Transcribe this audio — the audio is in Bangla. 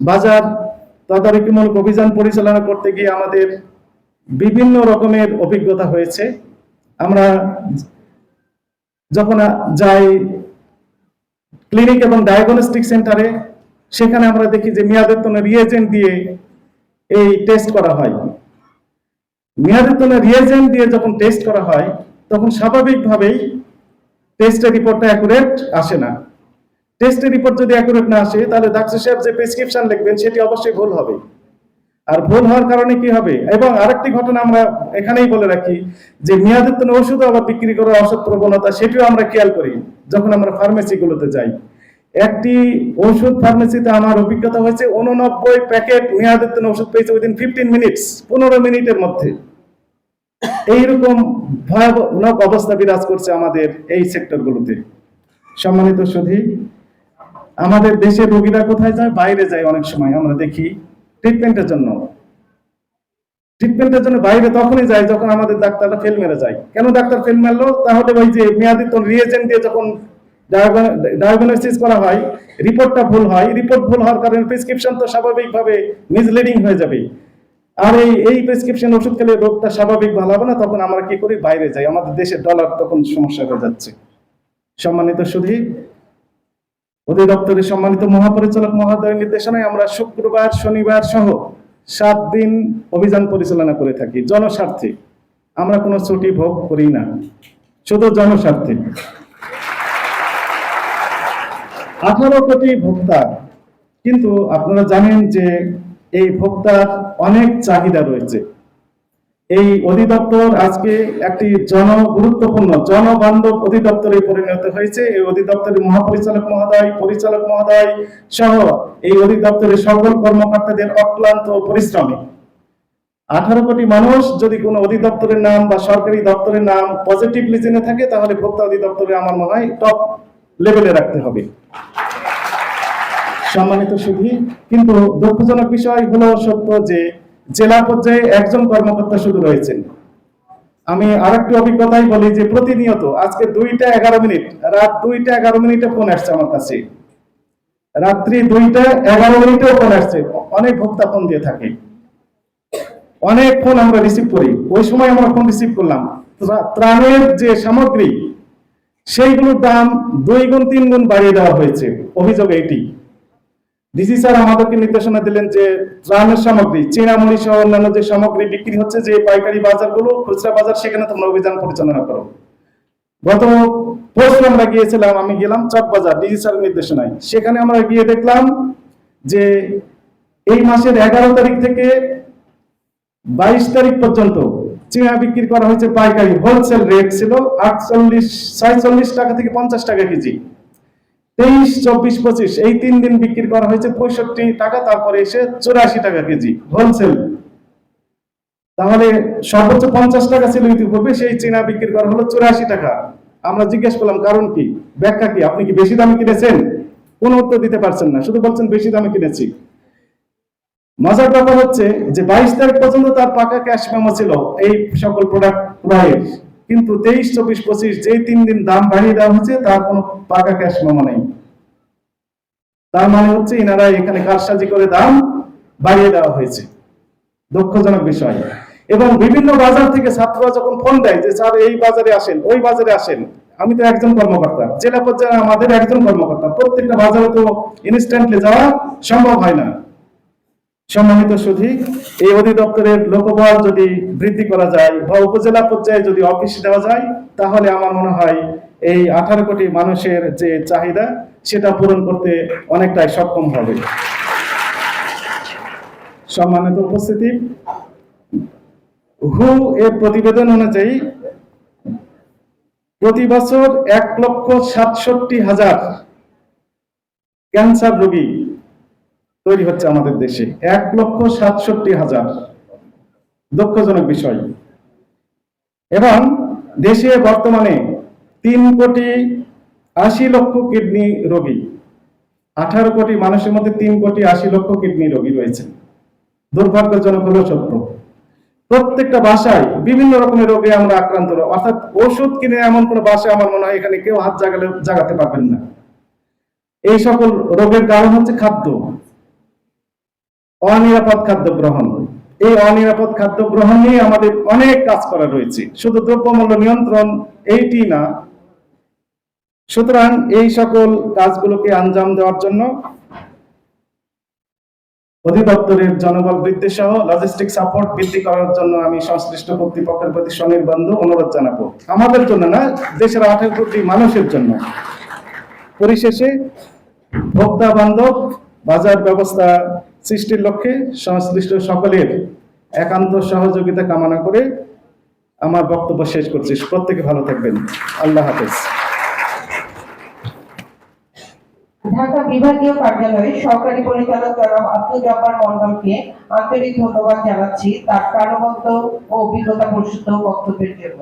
বাজার তদারকিমূলক অভিযান পরিচালনা করতে গিয়ে আমাদের বিভিন্ন রকমের অভিজ্ঞতা হয়েছে। আমরা যখন যাই ক্লিনিক এবং ডায়াগনস্টিক সেন্টারে, সেখানে আমরা দেখি যে মেয়াদোত্তন রিয়েজেন্ট দিয়ে এই টেস্ট করা হয়। মেয়াদোত্তন রিয়েজেন্ট দিয়ে যখন টেস্ট করা হয়, তখন স্বাভাবিকভাবেই টেস্টের রিপোর্টটা অ্যাকুরেট আসে না। টেস্টের রিপোর্ট যদি অ্যাকুরেট না আসে, তাহলে ডাক্তার সাহেব যে প্রেসক্রিপশন লিখবেন, সেটি অবশ্যই ভুল হবে। আর ভুল হওয়ার কারণে কি হবে? এবং আরেকটি ঘটনা আমরা এখানেই বলে রাখি, যে মেয়াদোত্তন ওষুধ আবার বিক্রি করার অসৎ প্রবণতা, সেটিও আমরা খেয়াল করি, যখন আমরা ফার্মেসিগুলোতে যাই। একটি ওষুধ ফার্মেসিতে আমার অভিজ্ঞতা হয়েছে, উননব্বই প্যাকেট মেয়াদোত্তন ওষুধ পেয়েছে উইদিন ফিফটিন মিনিটস পনেরো মিনিটের মধ্যে। এইরকম ভয়াবহ অবস্থা বিরাজ করছে আমাদের এই সেক্টরগুলোতে সম্মানিত সুধী আমাদের দেশের রোগীরা কোথায় যায়? বাইরে যায় অনেক সময়, আমরা দেখি ট্রিটমেন্টের জন্য। ট্রিটমেন্টের জন্য বাইরে তখনই যায় যখন আমাদের ডাক্তাররা ফেল মেরে যায়। কেন ডাক্তার ফেল মারলো? তাহলে ওই যে মেয়াদিত রিয়েজেন্ট দিয়ে যখন ডায়াগনোসিস করা হয় রিপোর্টটা ভুল হয় রিপোর্ট ভুল হওয়ার কারণে প্রেসক্রিপশন তো স্বাভাবিকভাবে মিসলিডিং হয়ে যাবে। আর এই এই প্রেসক্রিপশন ওষুধ খেলে রোগটা স্বাভাবিক ভালো হবে না, তখন আমরা কি করি? বাইরে যাই। আমাদের দেশের ডলার তখন সমস্যা হয়ে যাচ্ছে। সম্মানিত সুধী অধিদপ্তরের সম্মানিত মহাপরিচালক মহোদয়ের নির্দেশনায় আমরা শুক্রবার, শনিবার সহ সাত দিন অভিযান পরিচালনা করে থাকি। জনস্বার্থে। আমরা কোনো ছুটি ভোগ করি না। শুধু জনস্বার্থে। আঠারো কোটি ভোক্তা। কিন্তু আপনারা জানেন যে এই ভোক্তার অনেক চাহিদা রয়েছে। এই অধিদপ্তর আজকে একটি জন গুরুত্বপূর্ণ জনবান্ধব অধিদপ্তরে পরিণত হয়েছে। এই অধিদপ্তরের মহাপরিচালক মহোদয়, পরিচালক মহোদয় সহ এই অধিদপ্তরের সকল কর্মকর্তাদের অক্লান্ত পরিশ্রমে। আঠারো কোটি মানুষ যদি কোনো অধিদপ্তরের নাম বা সরকারি দপ্তরের নাম পজিটিভলি জেনে থাকে, তাহলে ভোক্তা অধিদপ্তরে আমার মনে হয় টপ লেভেলে রাখতে হবে। সম্মানিত সুধী, কিন্তু দুঃখজনক বিষয় হলো সত্য যে জেলা পর্যায়ে একজন কর্মকর্তা শুধু রয়েছেন। আমি আরেকটি অভিজ্ঞতাই বলি যে প্রতিনিয়ত আজকে দুইটা এগারো মিনিট, রাত দুইটা এগারো মিনিটে ফোন আসছে আমার কাছে। রাত্রি দুইটা এগারো মিনিটেও ফোন আসছে। অনেক ভোক্তা ফোন দিয়ে থাকে। অনেক ফোন আমরা রিসিভ করি। ওই সময় আমরা ফোন রিসিভ করলাম। ত্রা- ত্রাণের যে সামগ্রী, সেইগুলোর দাম দুই গুণ, তিন গুণ বাড়িয়ে দেওয়া হয়েছে। অভিযোগ এটি। ডিসি স্যার আমাদেরকে নির্দেশনা দিলেন যে ত্রাণের সামগ্রী, চিনামুড়ি সহ অন্যান্য যে সামগ্রী বিক্রি হচ্ছে, যে পাইকারি বাজারগুলো, খুচরা বাজার, সেখানে তোমরা অভিযান পরিচালনা করো। গত পরশু আমরা গিয়েছিলাম, আমি গেলাম চক বাজার স্যারের নির্দেশনায়। সেখানে আমরা গিয়ে দেখলাম যে এই মাসের এগারো তারিখ থেকে বাইশ তারিখ পর্যন্ত চিনা বিক্রি করা হয়েছে পাইকারি হোলসেল রেট ছিল আটচল্লিশ ছয়চল্লিশ টাকা থেকে পঞ্চাশ টাকা কেজি। তেইশ, চব্বিশ, পঁচিশ, এই তিন দিন বিক্রি করা হয়েছে পঁয়ষট্টি টাকা, তারপরে এসে চুরাশি টাকা কেজি হোলসেল তাহলে সর্বোচ্চ পঞ্চাশ টাকা ছিল ইতিপূর্বে, সেই চীনা বিক্রি করা হলো চুরাশি টাকা। আমরা জিজ্ঞেস করলাম, কারণ কি? ব্যাখ্যা কি? আপনি কি বেশি দামে কিনেছেন? কোন উত্তর দিতে পারছেন না, শুধু বলছেন বেশি দামে কিনেছি। মজার ব্যাপার হচ্ছে যে বাইশ তারিখ পর্যন্ত তার পাকা ক্যাশ মেমো ছিল এই সকল প্রোডাক্ট ক্রয়ের। কিন্তু তেইশ, চব্বিশ, পঁচিশ যেই তিন দিন দাম বাড়িয়ে দেওয়া হয়েছে তার কোনো পাকা ক্যাশ মেমো নেই। তার মানে হচ্ছে ইনারা এখানে কারসাজি করে দাম বাড়িয়ে দেওয়া হয়েছে। দুঃখজনক বিষয়। এবং বিভিন্ন বাজার থেকে ছাত্ররা যখন ফোন দেয় যে, স্যার, এই বাজারে আসেন, ওই বাজারে আসেন। আমি তো একজন কর্মকর্তা। জেলা পর্যায়ে আমাদের একজন কর্মকর্তা। প্রত্যেকটা বাজারে তো ইনস্ট্যান্টলি যাওয়া সম্ভব হয় না। সম্মানিত সুধী এই অধিদপ্তরের লোকবল যদি বৃদ্ধি করা যায় বা উপজেলা পর্যায়ে যদি অফিস দেওয়া যায়, তাহলে আমার মনে হয় এই আঠারো কোটি মানুষের যে চাহিদা, সেটা পূরণ করতে অনেকটাই সক্ষম হবে। সম্মানিত উপস্থিতি, হু এর প্রতিবেদন অনুযায়ী প্রতি বছর এক লক্ষ সাতষট্টি হাজার ক্যান্সার রোগী তৈরি হচ্ছে আমাদের দেশে। এক লক্ষ সাতষট্টি হাজার। দুঃখজনক বিষয়। এবং দেশে বর্তমানে তিন কোটি আশি লক্ষ কিডনি রোগী। আঠারো কোটি মানুষের মধ্যে তিন কোটি আশি লক্ষ কিডনি রোগী রয়েছে। দুর্ভাগ্যজনক হলেও সত্য। প্রত্যেকটা বাসায় বিভিন্ন রকমের রোগে আমরা আক্রান্ত। অর্থাৎ ওষুধ কিনে এমন কোন বাসায় আমার মনে হয় এখানে কেউ হাত জাগালে জাগাতে পারবেন না। এই সকল রোগের কারণ হচ্ছে খাদ্য। অনিরাপদ খাদ্য গ্রহণ এই অনিরাপদ খাদ্য গ্রহণ নিয়ে আমাদের অনেক কাজ করা রয়েছে। শুধু দ্রব্যমূল্য নিয়ন্ত্রণ এইটি না। সুতরাং এই সকল কাজগুলোকে আঞ্জাম দেওয়ার জন্য অধিদপ্তরের জনবল বৃদ্ধি সহ লজিস্টিক সাপোর্ট বৃদ্ধি করার জন্য আমি সংশ্লিষ্ট কর্তৃপক্ষের প্রতি স্বনির্বন্ধ অনুরোধ জানাব। আমাদের জন্য না, দেশের আঠারো কোটি মানুষের জন্য। পরিশেষে ভোক্তা বান্ধব, বাজার ব্যবস্থা সৃষ্টির লক্ষ্যে সংশ্লিষ্ট সকলের একান্ত সহযোগিতা কামনা করে আমার বক্তব্য শেষ করছি। প্রত্যেকে ভালো থাকবেন। আল্লাহ হাফেজ। ঢাকা বিভাগীয় কার্যালয়ে সরকারি পরিচালক জনাব আব্দুল জব্বার মন্ডলকে আন্তরিক ধন্যবাদ জানাচ্ছি তার প্রাণবন্ত ও অভিজ্ঞতা প্রসূত বক্তব্যের জন্য।